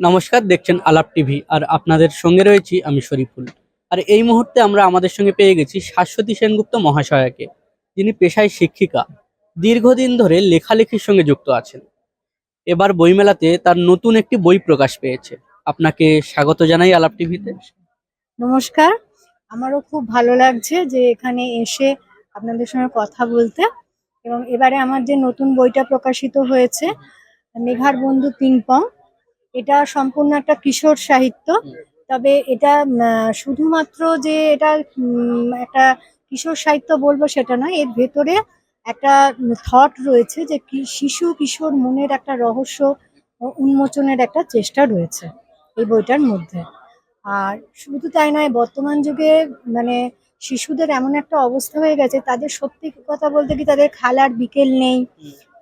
নমস্কার, দেখছেন আলাপ টিভি আর আপনাদের সঙ্গে রয়েছি আমি শরীফুল। আর এই মুহূর্তে আমরা আমাদের সঙ্গে পেয়ে গেছি শাশ্বতী সেনগুপ্ত মহাশয়াকে, যিনি পেশায় শিক্ষিকা, দীর্ঘদিন ধরে লেখালেখির সঙ্গে যুক্ত আছেন। এবার বইমেলাতে তার নতুন একটি বই প্রকাশ পেয়েছে। আপনাকে স্বাগত জানাই আলাপ টিভিতে। নমস্কার, আমারও খুব ভালো লাগছে যে এখানে এসে আপনাদের সঙ্গে কথা বলতে এবং এবারে আমার যে নতুন বইটা প্রকাশিত হয়েছে, মেঘার বন্ধু পিংপং এটা সম্পূর্ণ একটা কিশোর সাহিত্য। তবে এটা শুধুমাত্র যে এটা একটা কিশোর সাহিত্য বলব সেটা নয়, এর ভেতরে একটা থট রয়েছে যে শিশু কিশোর মনের একটা রহস্য উন্মোচনের একটা চেষ্টা রয়েছে এই বইটার মধ্যে। আর শুধু তাই নয়, বর্তমান যুগে মানে শিশুদের এমন একটা অবস্থা হয়ে গেছে, তাদের সত্যি কথা বলতে কি, তাদের খালার বিকেল নেই,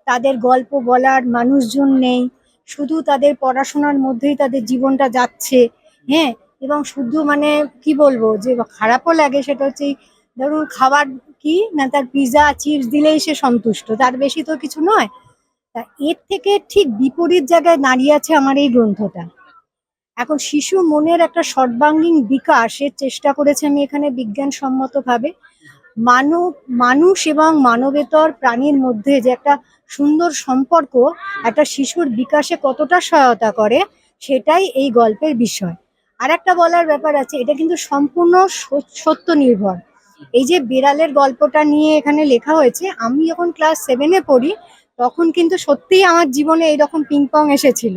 তাদের গল্প বলার মানুষজন নেই শুধু তাদের পড়াশোনার মধ্যেই তাদের জীবনটা যাচ্ছে হ্যাঁ? এবং শুধু মানে কি বলব, যে খারাপও লাগে সেটা হচ্ছে ধরুন খাবার কি না তার পিৎজা চিপস দিলেই সে সন্তুষ্ট, তার বেশি তো কিছু নয়। তা এর থেকে ঠিক বিপরীত জায়গায় দাঁড়িয়ে আছে আমার এই গ্রন্থটা। এখন শিশু মনের একটা সর্বাঙ্গীন বিকাশের চেষ্টা করেছে আমি এখানে বিজ্ঞানসম্মতভাবে। মানব, মানুষ এবং মানবেতর প্রাণীর মধ্যে যে একটা সুন্দর সম্পর্ক, একটা শিশুর বিকাশে কতটা সহায়তা করে, সেটাই এই গল্পের বিষয়। আর একটা বলার ব্যাপার আছে, এটা কিন্তু সম্পূর্ণ সত্য নির্ভর এই যে বিড়ালের গল্পটা নিয়ে এখানে লেখা হয়েছে, আমি যখন ক্লাস সেভেনে পড়ি, তখন কিন্তু সত্যিই আমার জীবনে এইরকম পিংপং এসেছিল।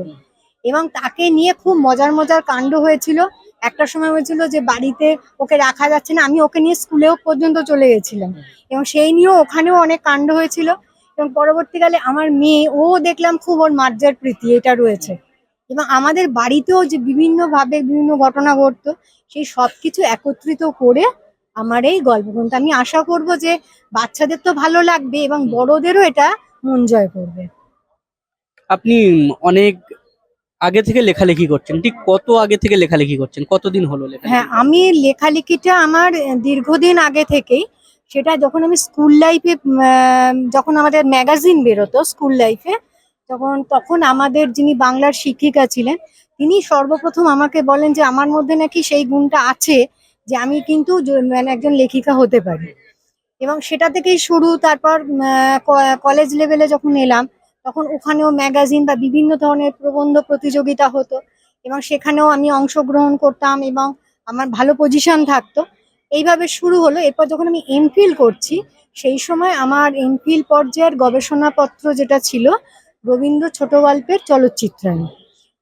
এবং তাকে নিয়ে খুব মজার মজার কাণ্ড হয়েছিল। একটা সময় হয়েছিল যে বাড়িতে ওকে রাখা যাচ্ছে না, আমি ওকে নিয়ে স্কুলেও পর্যন্ত চলে গেছিলাম। এবং সেই নিয়েও ওখানেও অনেক কাণ্ড হয়েছিল। এবং পরবর্তীকালে আমার মেয়ে, ও দেখলাম খুব ওর মার্জার প্রীতি, এটা রয়েছে। এবং আমাদের বাড়িতেও যে বিভিন্নভাবে বিভিন্ন ঘটনা ঘটতো, সেই সব কিছু একত্রিত করে আমার এই গল্প গ্রন্থ আমি আশা করব যে বাচ্চাদের তো ভালো লাগবে এবং বড়দেরও এটা মন জয় করবে। আপনি অনেক আগে থেকে লেখালেখি করছেন? ঠিক কত আগে থেকে লেখালেখি করছেন? কতদিন হলো লেখা হ্যাঁ আমি লেখালেখিটা আমার দীর্ঘদিন আগে থেকেই, সেটা যখন আমি স্কুল লাইফে যখন আমাদের ম্যাগাজিন বেরোতো স্কুল লাইফে, তখন তখন আমাদের যিনি বাংলার শিক্ষিকা ছিলেন, তিনি সর্বপ্রথম আমাকে বলেন যে, আমার মধ্যে নাকি সেই গুণটা আছে যে, আমি কিন্তু মানে একজন লেখিকা হতে পারি। এবং সেটা থেকেই শুরু, তারপর কলেজ লেভেলে যখন এলাম তখন ওখানেও ম্যাগাজিন বা বিভিন্ন ধরনের প্রবন্ধ প্রতিযোগিতা হতো এবং সেখানেও আমি অংশগ্রহণ করতাম এবং আমার ভালো পজিশন থাকতো। এইভাবে শুরু হলো। এরপর যখন আমি এমফিল করছি, সেই সময় আমার এমফিল পর্যায়ের গবেষণাপত্র যেটা ছিল, রবীন্দ্র ছোট গল্পের চলচ্চিত্রায়ন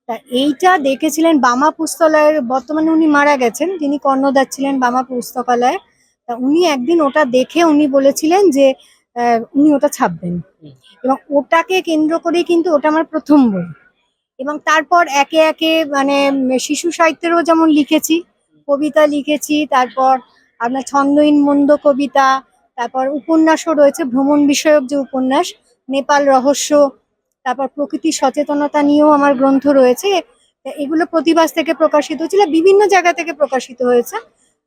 তা এইটা দেখেছিলেন বামা পুস্তকালয়ের, বর্তমানে উনি মারা গেছেন যিনি কর্ণধার ছিলেন বামা পুস্তকালয়ে তা উনি একদিন ওটা দেখে উনি বলেছিলেন যে উনি ওটা ছাপবেন। এবং ওটাকে কেন্দ্র করেই কিন্তু ওটা আমার প্রথম বই। এবং তারপর একে একে মানে শিশু সাহিত্যেরও যেমন লিখেছি কবিতা লিখেছি তারপর আপনার ছন্দহীন মন্দ কবিতা তারপর উপন্যাসও রয়েছে ভ্রমণ বিষয়ক যে উপন্যাস নেপাল রহস্য তারপর প্রকৃতি সচেতনতা নিয়েও আমার গ্রন্থ রয়েছে। এগুলো প্রতিবাস থেকে প্রকাশিত হয়েছিল বিভিন্ন জায়গা থেকে প্রকাশিত হয়েছে।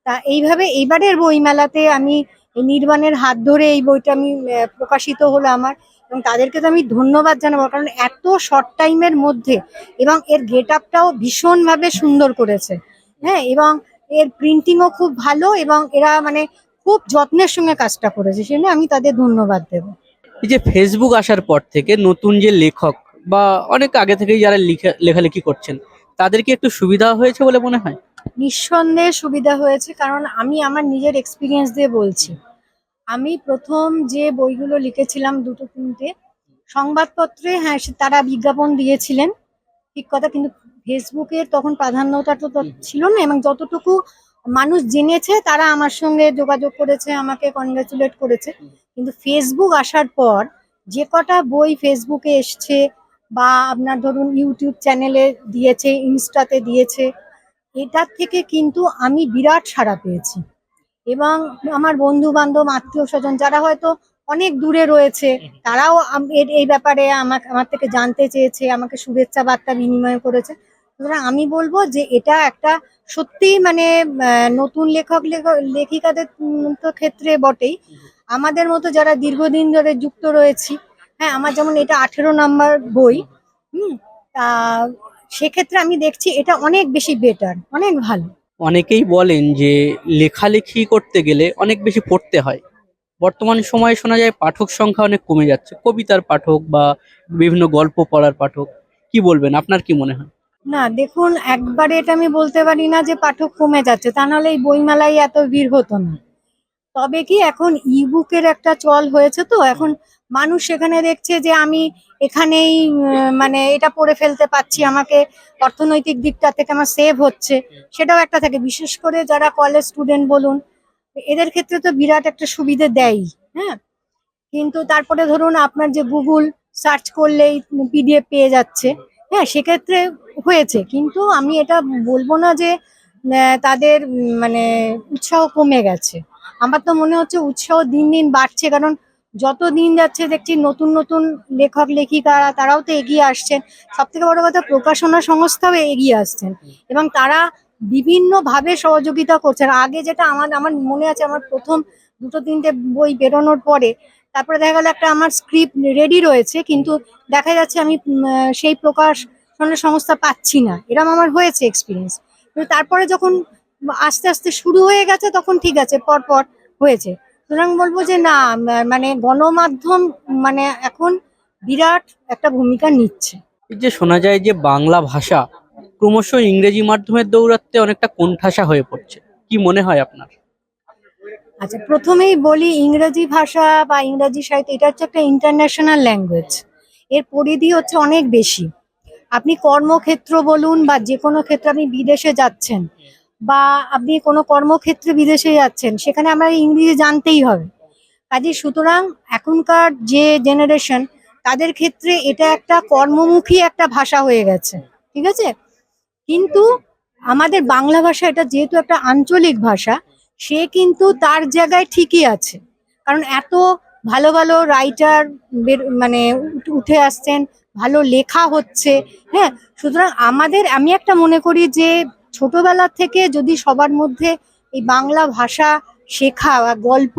তা এইভাবে এইবারের বইমেলাতে আমি এই নির্বাণের হাত ধরে এই বইটা আমি প্রকাশিত হলো আমার এবং তাদেরকে তো আমি ধন্যবাদ জানাব কারণ এত শর্ট টাইমের মধ্যে এবং এর গেট আপটাও ভীষণভাবে সুন্দর করেছে। হ্যাঁ এবং এর প্রিন্টিংও খুব ভালো এবং এরা মানে খুব যত্নের সঙ্গে কাজটা করেছে সেজন্য আমি তাদের ধন্যবাদ দেবো। এই যে ফেসবুক আসার পর থেকে নতুন যে লেখক বা অনেক আগে থেকেই যারা লিখে- লেখালেখি করছেন, তাদেরকে একটু সুবিধা হয়েছে বলে মনে হয়? নিঃসন্দেহে সুবিধা হয়েছে, কারণ আমি আমার নিজের এক্সপিরিয়েন্স দিয়ে বলছি। আমি প্রথম যে বইগুলো লিখেছিলাম দুটো তিনটে, সংবাদপত্রে হ্যাঁ তারা বিজ্ঞাপন দিয়েছিলেন, ঠিক কথা, কিন্তু ফেসবুকের তখন প্রাধান্যটা তো ছিল না, এবং যতটুকু মানুষ জেনেছে, তারা আমার সঙ্গে যোগাযোগ করেছে, আমাকে কনগ্রাচুলেট করেছে। কিন্তু ফেসবুক আসার পর যে কটা বই ফেসবুকে এসছে, বা আপনার ধরুন ইউটিউব চ্যানেলে দিয়েছে, ইনস্টাতে দিয়েছে এটার থেকে কিন্তু আমি বিরাট সাড়া পেয়েছি। এবং আমার বন্ধু বান্ধব আত্মীয় স্বজন যারা হয়তো অনেক দূরে রয়েছে তারাও এই ব্যাপারে আমাকে আমার থেকে জানতে চেয়েছে আমাকে শুভেচ্ছা বার্তা বিনিময় করেছে। সুতরাং আমি বলব যে এটা একটা সত্যি মানে নতুন লেখক লেখক- লেখিকাদের তো ক্ষেত্রে বটেই। আমাদের মতো যারা দীর্ঘদিন ধরে যুক্ত রয়েছি হ্যাঁ আমার যেমন এটা আঠেরো নাম্বার বই হুম তা সেক্ষেত্রে আমি দেখছি এটা অনেক বেশি বেটার অনেক ভালো। অনেকেই বলেন যে লেখালেখি করতে গেলে অনেক বেশি পড়তে হয়। বর্তমান সময়ে শোনা যায় পাঠক সংখ্যা অনেক কমে যাচ্ছে। কবিতার পাঠক বা বিভিন্ন গল্প পড়ার পাঠক। কি বলবেন? আপনার কি মনে হয়? না দেখুন একবারে এটা আমি বলতে পারি না যে পাঠক কমে যাচ্ছে। তা নাহলে এই বইমেলায় এত ভিড় হতো না। তবে কি এখন ইবুকের একটা চল হয়েছে তো? এখন মানুষ সেখানে দেখছে যে আমি এখানেই মানে এটা পড়ে ফেলতে পারছি, আমাকে অর্থনৈতিক দিকটা থেকে আমার সেভ হচ্ছে। সেটাও একটা থাকে। বিশেষ করে যারা কলেজ স্টুডেন্ট বলুন, এদের ক্ষেত্রে তো বিরাট একটা সুবিধে দেয় হ্যাঁ? কিন্তু তারপরে ধরুন আপনার যে গুগল সার্চ করলেই পিডিএফ পেয়ে যাচ্ছে। হ্যাঁ সেক্ষেত্রে হয়েছে। কিন্তু আমি এটা বলব না যে তাদের মানে উৎসাহ কমে গেছে। আমার তো মনে হচ্ছে উৎসাহ দিন দিন বাড়ছে। কারণ যত দিন যাচ্ছে দেখছি নতুন নতুন লেখক, লেখিকারা, তারাও তো এগিয়ে আসছেন। সব থেকে বড় কথা, প্রকাশনা সংস্থাও এগিয়ে আসছেন এবং তারা বিভিন্ন ভাবে সহযোগিতা করছেন। আগে যেটা আমার আমার মনে আছে, আমার প্রথম দুটো তিনটে বই বেরোনোর পরে তারপরে দেখা গেল একটা আমার স্ক্রিপ্ট রেডি রয়েছে, কিন্তু দেখা যাচ্ছে আমি সেই প্রকাশনের সংস্থা পাচ্ছি না। এরকম আমার হয়েছে এক্সপিরিয়েন্স তারপরে যখন আস্তে আস্তে শুরু হয়ে গেছে, তখন ঠিক আছে পর পর হয়েছে। সুতরাং বলব যে না মানে গণমাধ্যম মানে এখন বিরাট একটা ভূমিকা নিচ্ছে। এই যে শোনা যায় যে বাংলা ভাষা ক্রমশ ইংরেজি মাধ্যমের দৌরাত্মে অনেকটা কোণঠাসা হয়ে পড়ছে। কি মনে হয় আপনার? আচ্ছা প্রথমেই বলি ইংরেজি ভাষা বা ইংরেজি সাহিত্য এটা হচ্ছে একটা ইন্টারন্যাশনাল ল্যাঙ্গুয়েজ এর পরিধি হচ্ছে অনেক বেশি। আপনি কর্মক্ষেত্র বলুন বা যে কোনো ক্ষেত্রে আপনি বিদেশে যাচ্ছেন বা আপনি কোনো কর্মক্ষেত্রে বিদেশে যাচ্ছেন, সেখানে আমরা ইংরেজি জানতেই হবে। কাজে সুতরাং এখনকার যে জেনারেশন তাদের ক্ষেত্রে এটা একটা কর্মমুখী একটা ভাষা হয়ে গেছে, ঠিক আছে? কিন্তু আমাদের বাংলা ভাষা এটা যেহেতু একটা আঞ্চলিক ভাষা, সে কিন্তু তার জায়গায় ঠিকই আছে। কারণ এত ভালো ভালো রাইটার মানে উঠ- আসছেন, ভালো লেখা হচ্ছে হ্যাঁ? সুতরাং আমাদের, আমি একটা মনে করি যে ছোটবেলা থেকে যদি সবার মধ্যে এই বাংলা ভাষা শেখা বা গল্প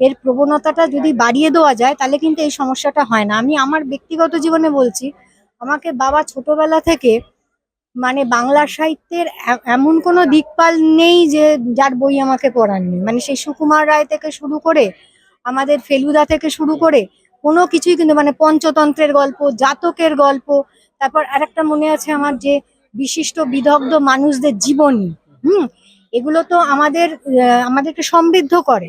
এর প্রবণতাটা যদি বাড়িয়ে দেওয়া যায়, তাহলে কিন্তু এই সমস্যাটা হয় না। আমি আমার ব্যক্তিগত জীবনে বলছি, আমাকে বাবা ছোটবেলা থেকে মানে বাংলা সাহিত্যের এমন কোনো দিকপাল নেই যে যার বই আমাকে পড়াননি মানে সেই সুকুমার রায় থেকে শুরু করে, আমাদের ফেলুদা থেকে শুরু করে, কোনো কিছুই কিন্তু মানে পঞ্চতন্ত্রের গল্প, জাতকের গল্প, তারপর আরেকটা মনে আছে আমার যে বিশিষ্ট বিদগ্ধ মানুষদের জীবনী হুম? এগুলো তো আমাদের আমাদেরকে সমৃদ্ধ করে।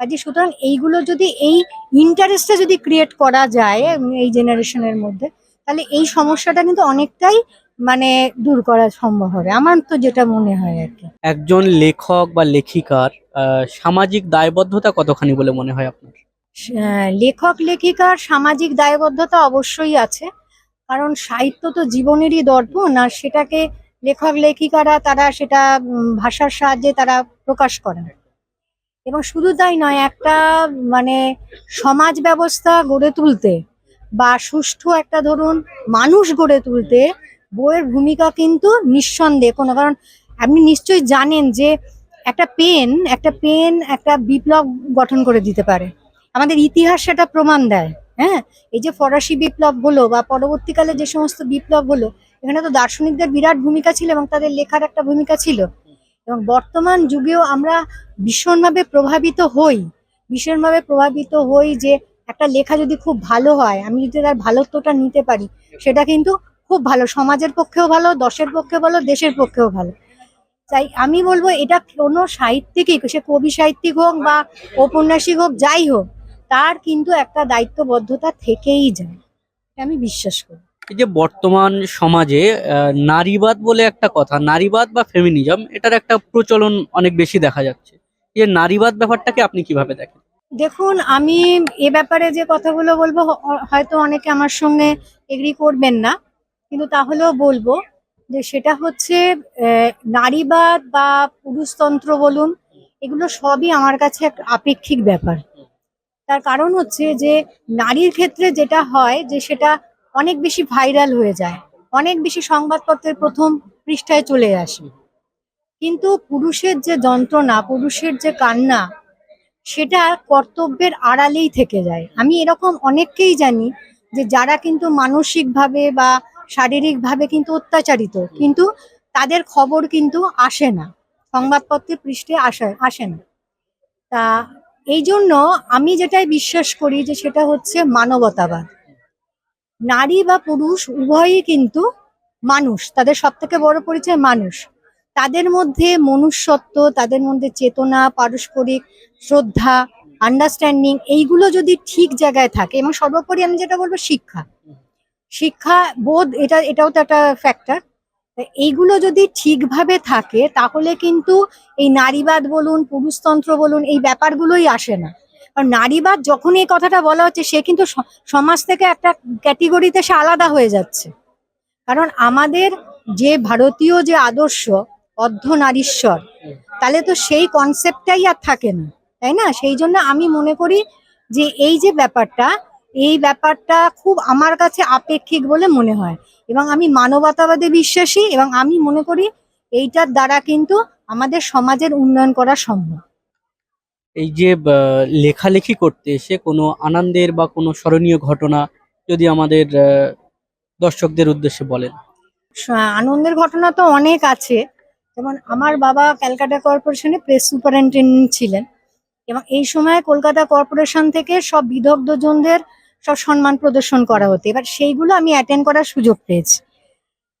কাজে সুতরাং এইগুলো যদি এই ইন্টারেস্টটা যদি ক্রিয়েট করা যায় এই জেনারেশনের মধ্যে তাহলে এই সমস্যাটা কিন্তু অনেকটাই মানে দূর করা সম্ভব হবে। আমার তো যেটা মনে হয় আর কি। একজন লেখক বা লেখিকার সামাজিক দায়বদ্ধতা কতখানি বলে মনে হয় আপনার? লেখক লেখিকার সামাজিক দায়বদ্ধতা অবশ্যই আছে। কারণ সাহিত্য তো জীবনেরই দর্পণ, আর সেটাকে লেখক, লেখিকারা তারা সেটা ভাষার সাহায্যে তারা প্রকাশ করেন। এবং শুধু তাই নয়, একটা মানে সমাজ ব্যবস্থা গড়ে তুলতে বা সুষ্ঠু একটা ধরুন মানুষ গড়ে তুলতে বইয়ের ভূমিকা কিন্তু নিঃসন্দেহে কোনো, কারণ আপনি নিশ্চয়ই জানেন যে একটা পেন একটা পেন একটা বিপ্লব গঠন করে দিতে পারে। আমাদের ইতিহাস সেটা প্রমাণ দেয়। হ্যাঁ? এই যে ফরাসি বিপ্লব হলো বা পরবর্তীকালে যে সমস্ত বিপ্লব হলো, এখানে তো দার্শনিকদের বিরাট ভূমিকা ছিল এবং তাদের লেখার একটা ভূমিকা ছিল। এবং বর্তমান যুগেও আমরা ভীষণভাবে প্রভাবিত হই। ভীষণভাবে প্রভাবিত হই যে একটা লেখা যদি খুব ভালো হয়, আমি যদি তার ভালোত্বটা নিতে পারি, সেটা কিন্তু খুব ভালো। সমাজের পক্ষেও ভালো, দশের পক্ষে ভালো, দেশের পক্ষেও ভালো। তাই আমি বলব, এটা কোনো সাহিত্যিকই, সে কবি সাহিত্যিক হোক বা ঔপন্যাসিক হোক, যাই হোক তার কিন্তু একটা দায়িত্ববদ্ধতা থেকেই যায়। এটা আমি বিশ্বাস করি। এই যে বর্তমান সমাজে নারীবাদ বলে একটা কথা নারীবাদ বা ফেমিনিজম এটার একটা প্রচলন অনেক বেশি দেখা যাচ্ছে। যে নারীবাদ ব্যাপারটাকে আপনি কীভাবে দেখেন? দেখুন আমি এ ব্যাপারে যে কথাগুলো বলব হয়তো অনেকে আমার সঙ্গে এগ্রি করবেন না কিন্তু তাহলেও বলব যে সেটা হচ্ছে নারীবাদ বা পুরুষতন্ত্র বলুন এগুলো সবই আমার কাছে এক আপেক্ষিক ব্যাপার। তার কারণ হচ্ছে যে নারীর ক্ষেত্রে যেটা হয় যে সেটা অনেক বেশি ভাইরাল হয়ে যায়। অনেক বেশি সংবাদপত্রের প্রথম পৃষ্ঠায় চলে আসে। কিন্তু পুরুষের যে যন্ত্রণা, পুরুষের যে কান্না, সেটা কর্তব্যের আড়ালেই থেকে যায়। আমি এরকম অনেককেই জানি যে যারা কিন্তু মানসিকভাবে বা শারীরিকভাবে কিন্তু অত্যাচারিত, কিন্তু তাদের খবর কিন্তু আসে না। সংবাদপত্রের পৃষ্ঠে আসে আসে না। তা এই জন্য আমি যেটাই বিশ্বাস করি যে সেটা হচ্ছে মানবতাবাদ। নারী বা পুরুষ উভয়ই কিন্তু মানুষ, তাদের সব থেকে বড় পরিচয় মানুষ। তাদের মধ্যে মনুষ্যত্ব, তাদের মধ্যে চেতনা, পারস্পরিক শ্রদ্ধা আন্ডারস্ট্যান্ডিং এইগুলো যদি ঠিক জায়গায় থাকে, এবং সর্বোপরি আমি যেটা বলব শিক্ষা। শিক্ষা বোধ, এটা, এটাও তো একটা ফ্যাক্টর এইগুলো যদি ঠিকভাবে থাকে, তাহলে কিন্তু এই নারীবাদ বলুন, পুরুষতন্ত্র বলুন, এই ব্যাপারগুলোই আসে না। কারণ নারীবাদ যখন এই কথাটা বলা হচ্ছে, সে কিন্তু সমাজ থেকে একটা ক্যাটেগরিতে সে আলাদা হয়ে যাচ্ছে। কারণ আমাদের যে ভারতীয় যে আদর্শ, অর্ধ নারীশ্বর, তাহলে তো সেই কনসেপ্টটাই আর থাকে না, তাই না? সেই জন্য আমি মনে করি যে এই যে ব্যাপারটা, এই ব্যাপারটা খুব আমার কাছে আপেক্ষিক বলে মনে হয়। এবং আমি মানবতাবাদে বিশ্বাসী এবং আমি মনে করি এইটার দ্বারা কিন্তু আমাদের সমাজের উন্নয়ন করা সম্ভব। এই যে লেখালেখি করতে এসে কোনো আনন্দের বা কোনো স্মরণীয় ঘটনা যদি আমাদের দর্শকদের উদ্দেশ্যে বলেন। আনন্দের ঘটনা তো অনেক আছে। যেমন আমার বাবা ক্যালকাটা কর্পোরেশনে প্রেস সুপারিনটেন্ডেন্ট ছিলেন এবং এই সময় কলকাতা কর্পোরেশন থেকে সব বিদগ্ধজনদের সব সম্মান প্রদর্শন করা হতো। এবার সেইগুলো আমি অ্যাটেন্ড করার সুযোগ পেয়েছি।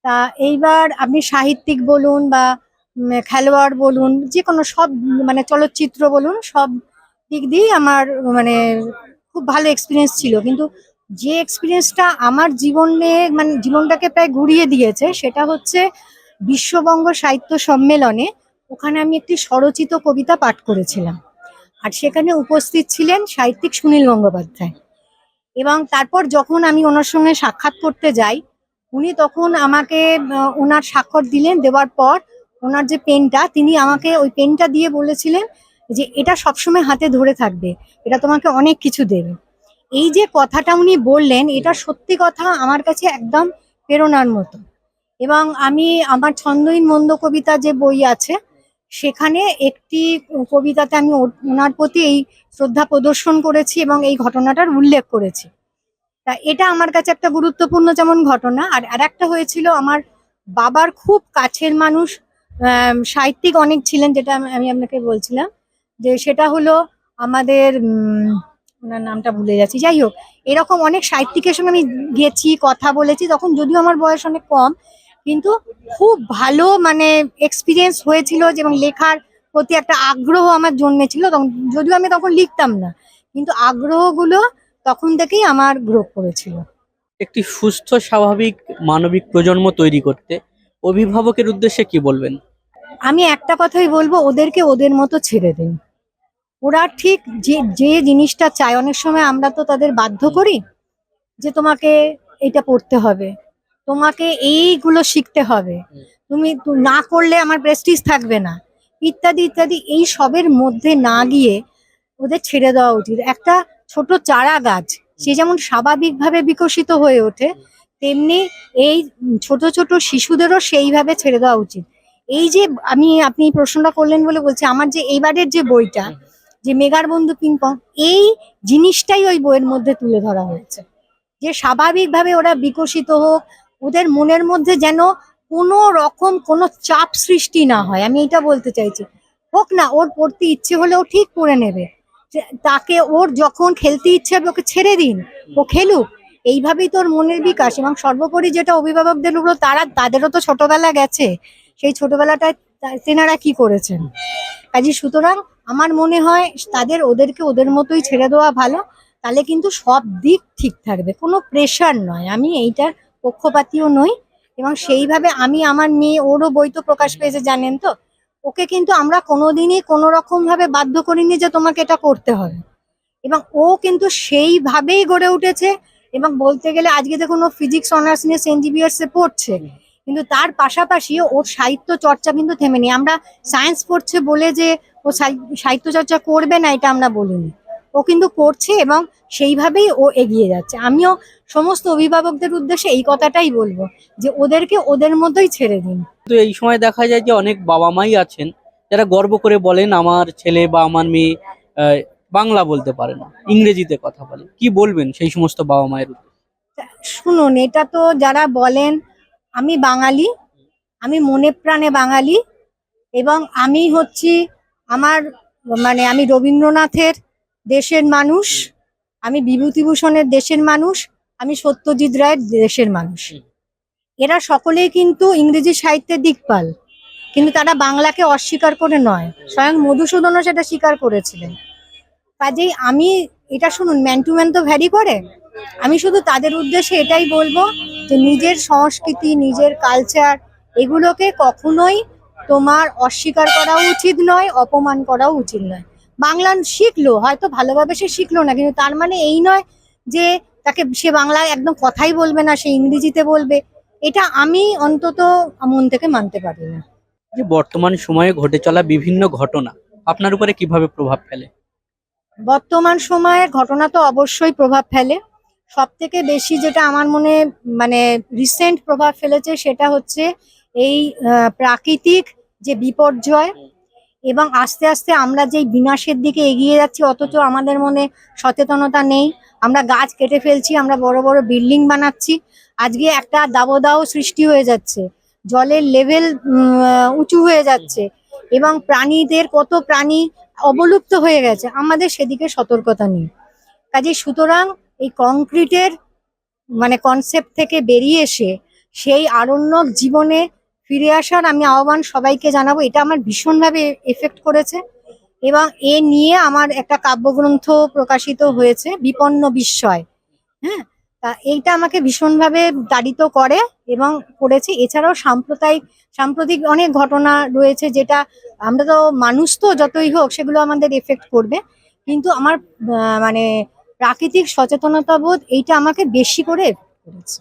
তা এইবার আপনি সাহিত্যিক বলুন বা খেলোয়াড় বলুন যে কোনো সব মানে চলচ্চিত্র বলুন, সব দিক দিয়েই আমার মানে খুব ভালো এক্সপিরিয়েন্স ছিল। কিন্তু যে এক্সপিরিয়েন্সটা আমার জীবনে মানে জীবনটাকে প্রায় ঘুরিয়ে দিয়েছে, সেটা হচ্ছে বিশ্ববঙ্গ সাহিত্য সম্মেলনে ওখানে আমি একটি স্বরচিত কবিতা পাঠ করেছিলাম। আর সেখানে উপস্থিত ছিলেন সাহিত্যিক সুনীল গঙ্গোপাধ্যায়। এবং তারপর যখন আমি ওনার সঙ্গে সাক্ষাৎ করতে যাই, উনি তখন আমাকে ওনার স্বাক্ষর দিলেন, দেওয়ার পর ওনার যে পেনটা, তিনি আমাকে ওই পেনটা দিয়ে বলেছিলেন যে এটা সবসময় হাতে ধরে থাকবে, এটা তোমাকে অনেক কিছু দেবে। এই যে কথাটা উনি বললেন, এটা সত্যি কথা আমার কাছে একদম প্রেরণার মতো। এবং আমি আমার ছন্দহীন মন্দ কবিতা যে বই আছে সেখানে একটি কবিতাতে আমি ওনার প্রতি এই শ্রদ্ধা প্রদর্শন করেছি এবং এই ঘটনাটার উল্লেখ করেছি। তা এটা আমার কাছে একটা গুরুত্বপূর্ণ যেমন ঘটনা, আর আর একটা হয়েছিল আমার বাবার খুব কাছের মানুষ সাহিত্যিক অনেক ছিলেন যেটা আমি আপনাকে বলছিলাম, যে সেটা হলো আমাদের ওনার নামটা ভুলে যাচ্ছি। যাই হোক, এরকম অনেক সাহিত্যিকের সঙ্গে আমি গেছি, কথা বলেছি, তখন যদিও আমার বয়স অনেক কম কিন্তু খুব ভালো মানে এক্সপিরিয়েন্স হয়েছিল যে এবং লেখার প্রতি একটা আগ্রহ আমার জন্মেছিল। তখন যদিও আমি তখন লিখতাম না কিন্তু আগ্রহগুলো তখন থেকেই আমার গ্রো করেছিল। একটি সুস্থ স্বাভাবিক মানবিক প্রজন্ম তৈরি করতে অভিভাবকের উদ্দেশ্যে কি বলবেন? আমি একটা কথাই বলব ওদেরকে ওদের মতো ছেড়ে দিন। ওরা ঠিক যে যে জিনিসটা চায় অনেক সময় আমরা তো তাদের বাধ্য করি যে তোমাকে এটা পড়তে হবে। তোমাকে এইগুলো শিখতে হবে। তুমি না করলে আমার প্রেস্টিজ থাকবে না। ইত্যাদি ইত্যাদি, এই সবের মধ্যে না গিয়ে ওদের ছেড়ে দেওয়া উচিত। একটা ছোট চারা গাছ, সে যেমন স্বাভাবিকভাবে বিকশিত হয়ে ওঠে, তেমনি এই ছোট ছোট শিশুদেরও সেইভাবে ছেড়ে দেওয়া উচিত। এই যে আমি, আপনি প্রশ্নটা করলেন বলে বলছি, আমার যে এইবারের যে বইটা, যে মেগার বন্ধু পিংপং এই জিনিসটাই ওই বইয়ের মধ্যে তুলে ধরা হয়েছে। যে স্বাভাবিকভাবে ওরা বিকশিত হোক ওদের মনের মধ্যে যেন কোনো রকম কোনো চাপ সৃষ্টি না হয়। আমি এটা বলতে চাইছি। হোক না, ওর পড়তে ইচ্ছে হলে ও ঠিক পড়ে নেবে। তাকে ওর যখন খেলতে ইচ্ছে হবে, ওকে ছেড়ে দিন। ও খেলুক। এইভাবেই তোর মনের বিকাশ এবং সর্বোপরি যেটা অভিভাবকদের উপর তারা, তাদেরও তো ছোটবেলা গেছে। সেই ছোটবেলাটায় তেনারা কি করেছেন? কাজে সুতরাং আমার মনে হয় তাদের, ওদেরকে ওদের মতোই ছেড়ে দেওয়া ভালো। তাহলে কিন্তু সব দিক ঠিক থাকবে। কোনো প্রেশার নয়। আমি এইটার পক্ষপাতীয় নই এবং সেইভাবে আমি আমার মেয়ে, ওরও বই তো প্রকাশ পেয়েছে, জানেন তো? ওকে কিন্তু আমরা কোনোদিনই কোনো রকম ভাবে বাধ্য করিনি যে তোমাকে এটা করতে হবে। এবং ও কিন্তু সেইভাবেই গড়ে উঠেছে এবং বলতে গেলে আজকে দেখুন, ও ফিজিক্স অনার্স নিয়ে সেন্ট জিভিয়ার্সে পড়ছে। কিন্তু তার পাশাপাশি ওর সাহিত্য চর্চা কিন্তু থেমে থেমেনি। আমরা সায়েন্স পড়ছে বলে যে ও সাহিত্য চর্চা করবে না, এটা আমরা বলিনি। ও কিন্তু করছে এবং সেইভাবেই ও এগিয়ে যাচ্ছে। আমিও সমস্ত অভিভাবকদের উদ্দেশ্যে এই কথাটাই বলব যে ওদেরকে ওদের মধ্যেই ছেড়ে দিন। তো এই সময় দেখা যায় যে অনেক বাবা মাই আছেন যারা গর্ব করে বলেন আমার ছেলে বা আমার মেয়ে বাংলা বলতে পারে না ইংরেজিতে কথা বলে। কি বলবেন সেই সমস্ত বাবা মায়ের? শুনুন এটা তো যারা বলেন আমি বাঙালি আমি মনে প্রাণে বাঙালি এবং আমি হচ্ছি আমার মানে আমি রবীন্দ্রনাথের দেশের মানুষ আমি বিভূতিভূষণের দেশের মানুষ আমি সত্যজিৎ রায়ের দেশের মানুষ। এরা সকলেই কিন্তু ইংরেজি সাহিত্যের দিকপাল কিন্তু তারা বাংলাকে অস্বীকার করে নয় স্বয়ং মধুসূদনও সেটা স্বীকার করেছিলেন। কাজেই আমি এটা শুনুন ম্যান টু ম্যান তো ভ্যারি করে? আমি শুধু তাদের উদ্দেশ্যে এটাই বলব যে নিজের সংস্কৃতি নিজের কালচার এগুলোকে কখনোই তোমার অস্বীকার করা উচিত নয় অপমান করাও উচিত নয়। বাংলা শিখলো হয়তো ভালোভাবে সে শিখলো না কিন্তু তার মানে এই নয় যে তাকে সে বাংলায় একদম কথাই বলবে না সে ইংরেজিতে বলবে। এটা আমি অন্তত মন থেকে মানতে পারি না। যে বর্তমান সময়ে ঘটে চলা বিভিন্ন ঘটনা আপনার উপরে কীভাবে প্রভাব ফেলে? বর্তমান সময়ে ঘটনা তো অবশ্যই প্রভাব ফেলে। সব থেকে বেশি যেটা আমার মনে মানে রিসেন্ট প্রভাব ফেলেছে সেটা হচ্ছে এই প্রাকৃতিক যে বিপর্যয় এবং আস্তে আস্তে আমরা যেই বিনাশের দিকে এগিয়ে যাচ্ছি, অথচ আমাদের মনে সচেতনতা নেই। আমরা গাছ কেটে ফেলছি, আমরা বড় বড় বিল্ডিং বানাচ্ছি। আজকে একটা দাবদাহ সৃষ্টি হয়ে যাচ্ছে। জলের লেভেল উঁচু হয়ে যাচ্ছে এবং প্রাণীদের, কত প্রাণী অবলুপ্ত হয়ে গেছে, আমাদের সেদিকে সতর্কতা নেই। কাজে সুতরাং এই কংক্রিটের মানে কনসেপ্ট থেকে বেরিয়ে এসে সেই আরণ্যক জীবনে ফিরে আসার আমি আহ্বান সবাইকে জানাব। এটা আমার ভীষণভাবে এফেক্ট করেছে এবং এ নিয়ে আমার একটা কাব্যগ্রন্থ প্রকাশিত হয়েছে, বিপন্ন বিস্ময়। হ্যাঁ তা এইটা আমাকে ভীষণভাবে তাড়িত করে এবং করেছে। এছাড়াও সাম্প্রদায়িক, সাম্প্রতিক অনেক ঘটনা রয়েছে যেটা আমরা তো মানুষ তো যতই হোক সেগুলো আমাদের এফেক্ট করবে। কিন্তু আমার মানে প্রাকৃতিক সচেতনতা বোধ এইটা আমাকে বেশি করে করেছে।